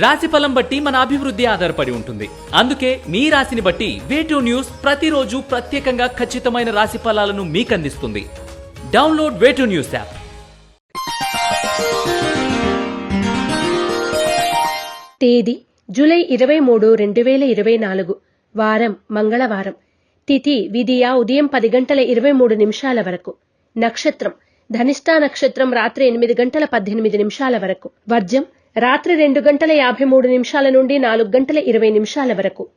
రాశి ఫలం బట్టి మన అభివృద్ధి ఆధారపడి ఉంటుంది. అందుకే మీ రాశిని బట్టి వేటూ న్యూస్ ప్రతిరోజు ప్రత్యేకంగా ఖచ్చితమైన రాశి ఫలాలను మీకు అందిస్తుంది download way two news app తేదీ జూలై ఇరవై మూడు రెండు వేల ఇరవై నాలుగు. వారం మంగళవారం. తిథి విధియ ఉదయం పది గంటల ఇరవై మూడు నిమిషాల వరకు. నక్షత్రం. ధనిష్టా నక్షత్రం రాత్రి ఎనిమిది గంటల పద్దెనిమిది నిమిషాల వరకు. వర్జం రాత్రి రెండు గంటల యాభై మూడు నిమిషాల నుండి నాలుగు గంటల ఇరవై నిమిషాల వరకు.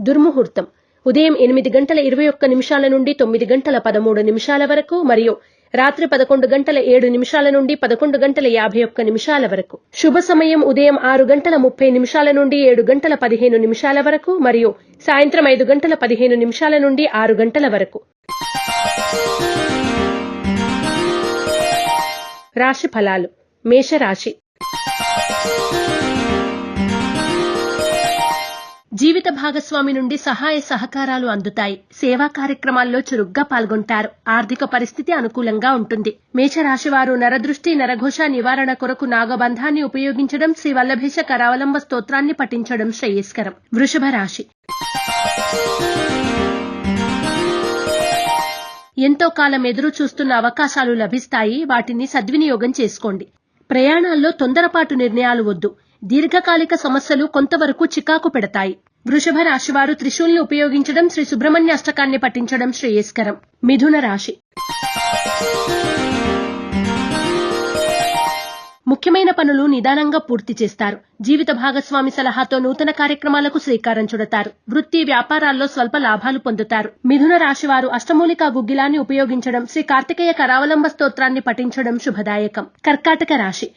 దుర్ముహూర్తం. ఉదయం ఎనిమిది గంటల ఇరవై ఒక్క నిమిషాల నుండి తొమ్మిది గంటల పదమూడు నిమిషాల వరకు మరియు రాత్రి పదకొండు గంటల ఏడు నిమిషాల నుండి పదకొండు గంటల యాభై ఒక్క నిమిషాల వరకు. శుభ సమయం ఉదయం ఆరు గంటల ముప్పై నిమిషాల నుండి ఏడు గంటల పదిహేను నిమిషాల వరకు మరియు సాయంత్రం ఐదు గంటల పదిహేను నిమిషాల నుండి ఆరు గంటల వరకు. రాశి ఫలాలు. మేషరాశి. జీవిత భాగస్వామి నుండి సహాయ సహకారాలు అందుతాయి. సేవా కార్యక్రమాల్లో చురుగ్గా పాల్గొంటారు. ఆర్థిక పరిస్థితి అనుకూలంగా ఉంటుంది. మేషరాశివారు నరదృష్టి నరఘోష నివారణ కొరకు నాగబంధాన్ని ఉపయోగించడం శ్రీ వల్లభేష కరావలంబ స్తోత్రాన్ని పఠించడం శ్రేయస్కరం. వృషభ రాశి. ఎంతో కాలం ఎదురు చూస్తున్న అవకాశాలు లభిస్తాయి. వాటిని సద్వినియోగం చేసుకోండి. ప్రయాణాల్లో తొందరపాటు నిర్ణయాలు వద్దు. దీర్ఘకాలిక సమస్యలు కొంతవరకు చికాకు పెడతాయి. వృషభ రాశి వారు త్రిశూల్ని ఉపయోగించడం శ్రీ సుబ్రహ్మణ్య అష్టకాన్ని పఠించడం శ్రేయస్కరం. మిథున రాశి. ముఖ్యమైన పనులు నిదానంగా పూర్తి చేస్తారు. జీవిత భాగస్వామి సలహాతో నూతన కార్యక్రమాలకు శ్రీకారం చుడతారు. వృత్తి వ్యాపారాల్లో స్వల్ప లాభాలు పొందుతారు. మిథున రాశి వారు అష్టమూలికా గుగ్గిలాన్ని ఉపయోగించడం శ్రీ కార్తికేయ కరావలంబ స్తోత్రాన్ని పఠించడం శుభదాయకం. కర్కాటక రాశి.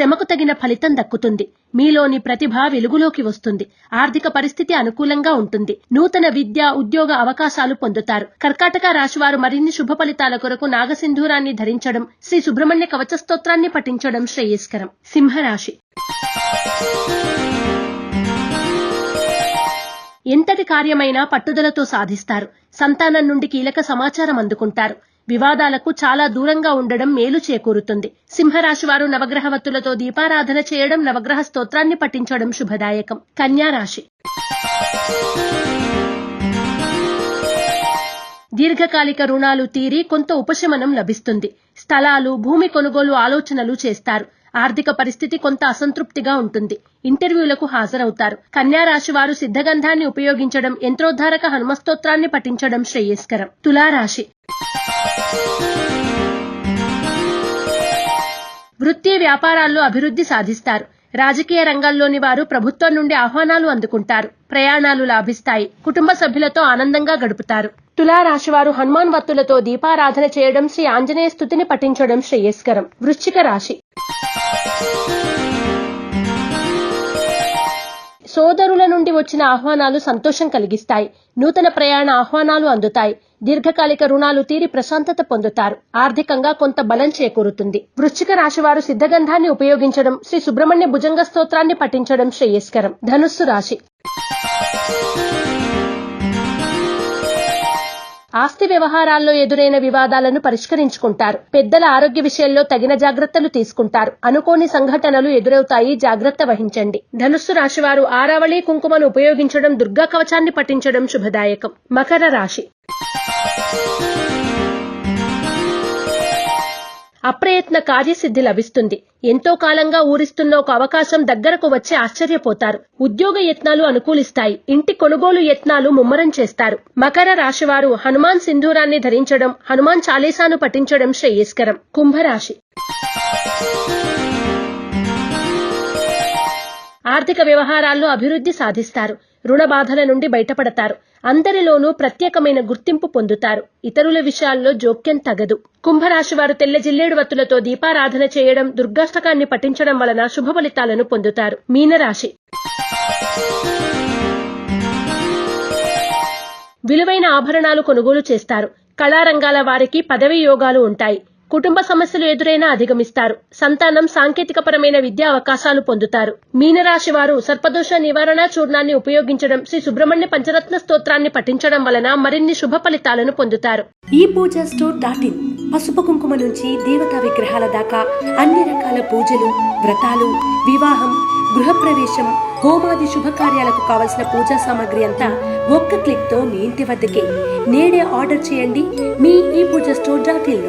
శ్రమకు తగిన ఫలితం దక్కుతుంది. మీలోని ప్రతిభ వెలుగులోకి వస్తుంది. ఆర్థిక పరిస్థితి అనుకూలంగా ఉంటుంది. నూతన విద్య ఉద్యోగ అవకాశాలు పొందుతారు. కర్కాటక రాశివారు మరిన్ని శుభ ఫలితాల కొరకు నాగసింధూరాన్ని ధరించడం శ్రీ సుబ్రహ్మణ్య కవచ స్తోత్రాన్ని పఠించడం శ్రేయస్కరం. సింహరాశి. ఎంతటి కార్యమైనా పట్టుదలతో సాధిస్తారు. సంతానం నుండి కీలక సమాచారం అందుకుంటారు. వివాదాలకు చాలా దూరంగా ఉండడం మేలు చేకూరుతుంది. సింహరాశి వారు నవగ్రహవత్తులతో దీపారాధన చేయడం నవగ్రహ స్తోత్రాన్ని పఠించడం శుభదాయకం. కన్యా రాశి. దీర్ఘకాలిక రుణాలు తీరి కొంత ఉపశమనం లభిస్తుంది. స్థలాలు భూమి కొనుగోలు ఆలోచనలు చేస్తారు. ఆర్థిక పరిస్థితి కొంత అసంతృప్తిగా ఉంటుంది. ఇంటర్వ్యూలకు హాజరవుతారు. కన్యా రాశి వారు సిద్ధగంధాన్ని ఉపయోగించడం యంత్రోద్ధారక హనుమస్తోత్రాన్ని పఠించడం శ్రేయస్కరం. తులారాశి. వృత్తి వ్యాపారాల్లో అభివృద్ధి సాధిస్తారు. రాజకీయ రంగాల్లోని వారు ప్రభుత్వం నుండి ఆహ్వానాలు అందుకుంటారు. ప్రయాణాలు లాభిస్తాయి. కుటుంబ సభ్యులతో ఆనందంగా గడుపుతారు. తులారాశివారు హనుమాన్ వత్తులతో దీపారాధన చేయడం శ్రీ ఆంజనేయ స్థుతిని పఠించడం శ్రేయస్కరం. వృశ్చిక రాశి. నుండి వచ్చిన ఆహ్వానాలు సంతోషం కలిగిస్తాయి. నూతన ప్రయాణ ఆహ్వానాలు అందుతాయి. దీర్ఘకాలిక రుణాలు తీరి ప్రశాంతత పొందుతారు. ఆర్థికంగా కొంత బలం చేకూరుతుంది. వృశ్చిక రాశి వారు సిద్ధగంధాన్ని ఉపయోగించడం శ్రీ సుబ్రహ్మణ్య భుజంగ స్తోత్రాన్ని పఠించడం శ్రేయస్కరం. ధనుస్సు రాశి. ఆస్తి వ్యవహారాల్లో ఎదురైన వివాదాలను పరిష్కరించుకుంటారు. పెద్దల ఆరోగ్య విషయంలో తగిన జాగ్రత్తలు తీసుకుంటారు. అనుకోని సంఘటనలు ఎదురవుతాయి. జాగ్రత్త వహించండి. ధనుస్సు రాశి వారు ఆరావళి కుంకుమను ఉపయోగించడం దుర్గా కవచాన్ని పఠించడం శుభదాయకం. మకర రాశి. అప్రయత్న కార్యసిద్ధి లభిస్తుంది. ఎంతో కాలంగా ఊరిస్తున్న ఒక అవకాశం దగ్గరకు వచ్చి ఆశ్చర్యపోతారు. ఉద్యోగ యత్నాలు అనుకూలిస్తాయి. ఇంటి కొనుగోలు యత్నాలు ముమ్మరం చేస్తారు. మకర రాశివారు హనుమాన్ సింధూరాన్ని ధరించడం హనుమాన్ చాలీసాను పఠించడం శ్రేయస్కరం. కుంభరాశి ఆర్థిక వ్యవహారాల్లో అభివృద్ధి సాధిస్తారు. రుణ బాధల నుండి బయటపడతారు. అందరిలోనూ ప్రత్యేకమైన గుర్తింపు పొందుతారు. ఇతరుల విషయాల్లో జోక్యం తగదు. కుంభరాశి వారు తెల్ల జిల్లేడు వత్తులతో దీపారాధన చేయడం దుర్గాష్టకాన్ని పఠించడం వలన శుభ ఫలితాలను పొందుతారు. మీనరాశి. విలువైన ఆభరణాలు కొనుగోలు చేస్తారు. కళారంగాల వారికి పదవి యోగాలు ఉంటాయి. కుటుంబ సమస్యలు ఎదురైనా అధిగమిస్తారు. సంతానం సాంకేతికపరమైన విద్యా అవకాశాలు పొందుతారు. మీనరాశి వారు సర్పదోష నివారణ చూర్ణాన్ని ఉపయోగించడం శ్రీ సుబ్రహ్మణ్య పంచరత్న స్తోత్రాన్ని పఠించడం వలన మరిన్ని శుభ ఫలితాలను పొందుతారు. ఈ పూజ స్టోర్ డాట్ ఇన్ పసుపు కుంకుమ నుంచి దేవతా విగ్రహాల దాకా అన్ని రకాల పూజలు వ్రతాలు వివాహం గృహప్రవేశం హోమాది శుభకార్యాలకు కావలసిన పూజా సామాగ్రి అంతా ఒక్క క్లిక్తో మీ ఇంటి వద్దకే. నేడే ఆర్డర్ చేయండి మీ ఈ Pooja store dot in